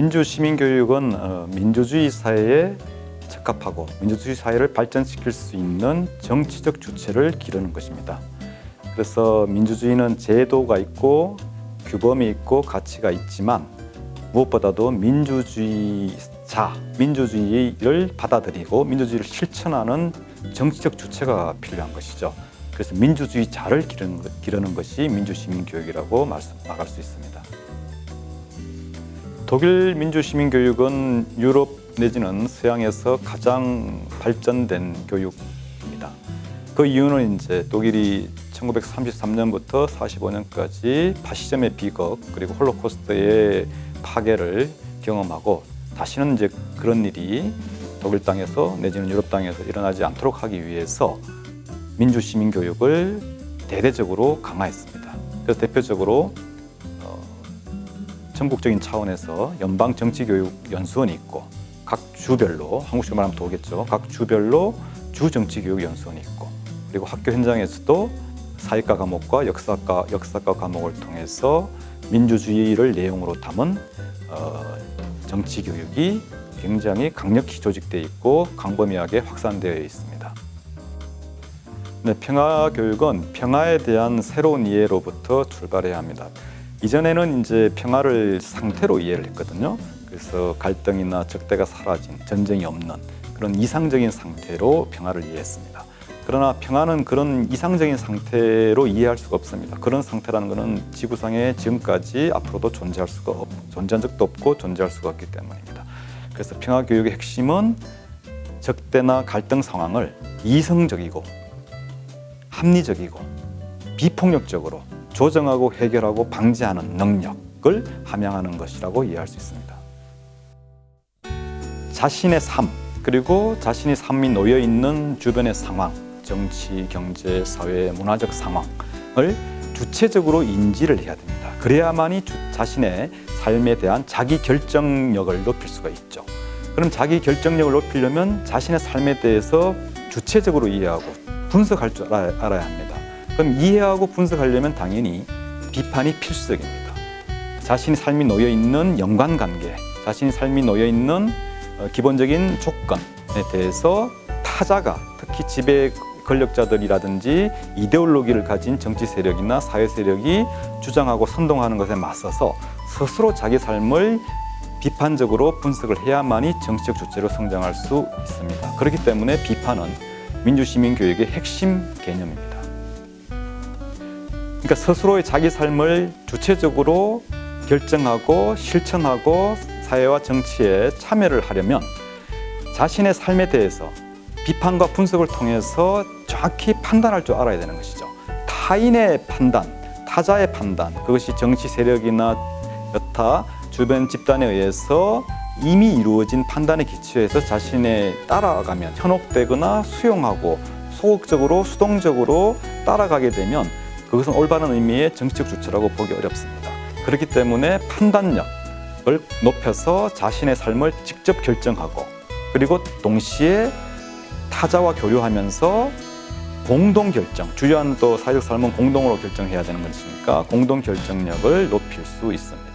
민주 시민 교육은 어, 민주주의 사회에 적합하고 민주주의 사회를 발전시킬 수 있는 정치적 주체를 기르는 것입니다. 그래서 민주주의는 제도가 있고 규범이 있고 가치가 있지만 무엇보다도 민주주의자, 민주주의를 받아들이고 민주주의를 실천하는 정치적 주체가 필요한 것이죠. 그래서 민주주의자를 기르는, 것- 기르는 것이 민주시민교육이라고 말씀, 말할 수 있습니다. 독일 민주시민교육은 유럽 내지는 서양에서 가장 발전된 교육입니다. 그 이유는 이제 독일이 1933년부터 45년까지 파시즘의 비극 그리고 홀로코스트의 파괴를 경험하고 다시는 이제 그런 일이 독일 땅에서 내지는 유럽 땅에서 일어나지 않도록 하기 위해서 민주 시민 교육을 대대적으로 강화했습니다. 그래서 대표적으로 어, 전국적인 차원에서 연방 정치 교육 연수원이 있고 각 주별로 한국식으로 말하면 도겠죠. 각 주별로 주 정치 교육 연수원이 있고 그리고 학교 현장에서도 사회과 과목과 역사과 역사과 과목을 통해서 민주주의를 내용으로 담은 어, 정치 교육이 굉장히 강력히 조직되어 있고 광범위하게 확산되어 있습니다. 네, 평화 교육은 평화에 대한 새로운 이해로부터 출발해야 합니다. 이전에는 이제 평화를 상태로 이해를 했거든요. 그래서 갈등이나 적대가 사라진 전쟁이 없는 그런 이상적인 상태로 평화를 이해했습니다. 그러나 평화는 그런 이상적인 상태로 이해할 수가 없습니다. 그런 상태라는 것은 지구상에 지금까지 앞으로도 존재할 수가 없, 존재한 적도 없고 존재할 수가 없기 때문입니다. 그래서 평화 교육의 핵심은 적대나 갈등 상황을 이성적이고 합리적이고 비폭력적으로 조정하고 해결하고 방지하는 능력을 함양하는 것이라고 이해할 수 있습니다. 자신의 삶 그리고 자신의 삶이 놓여 있는 주변의 상황, 정치, 경제, 사회, 문화적 상황을 주체적으로 인지를 해야 됩니다. 그래야만이 주- 자신의 삶에 대한 자기 결정력을 높일 수가 있죠. 그럼 자기 결정력을 높이려면 자신의 삶에 대해서 주체적으로 이해하고 분석할 줄 알아야 합니다. 그럼 이해하고 분석하려면 당연히 비판이 필수적입니다. 자신의 삶이 놓여 있는 연관 관계, 자신의 삶이 놓여 있는 어, 기본적인 조건에 대해서 타자가 특히 지배 권력자들이라든지 이데올로기를 가진 정치 세력이나 사회 세력이 주장하고 선동하는 것에 맞서서 스스로 자기 삶을 비판적으로 분석을 해야만이 정치적 주체로 성장할 수 있습니다. 그렇기 때문에 비판은 민주시민 교육의 핵심 개념입니다. 그러니까 스스로의 자기 삶을 주체적으로 결정하고 실천하고 사회와 정치에 참여를 하려면 자신의 삶에 대해서 비판과 분석을 통해서 정확히 판단할 줄 알아야 되는 것이죠. 타인의 판단, 타자의 판단, 그것이 정치 세력이나 여타 주변 집단에 의해서 이미 이루어진 판단에 기초해서 자신의 따라가면 현혹되거나 수용하고 소극적으로 수동적으로 따라가게 되면 그것은 올바른 의미의 정치적 주체라고 보기 어렵습니다. 그렇기 때문에 판단력을 높여서 자신의 삶을 직접 결정하고 그리고 동시에 타자와 교류하면서 공동 결정, 주요한 또 사회적 삶은 공동으로 결정해야 되는 것이니까 공동 결정력을 높일 수 있습니다.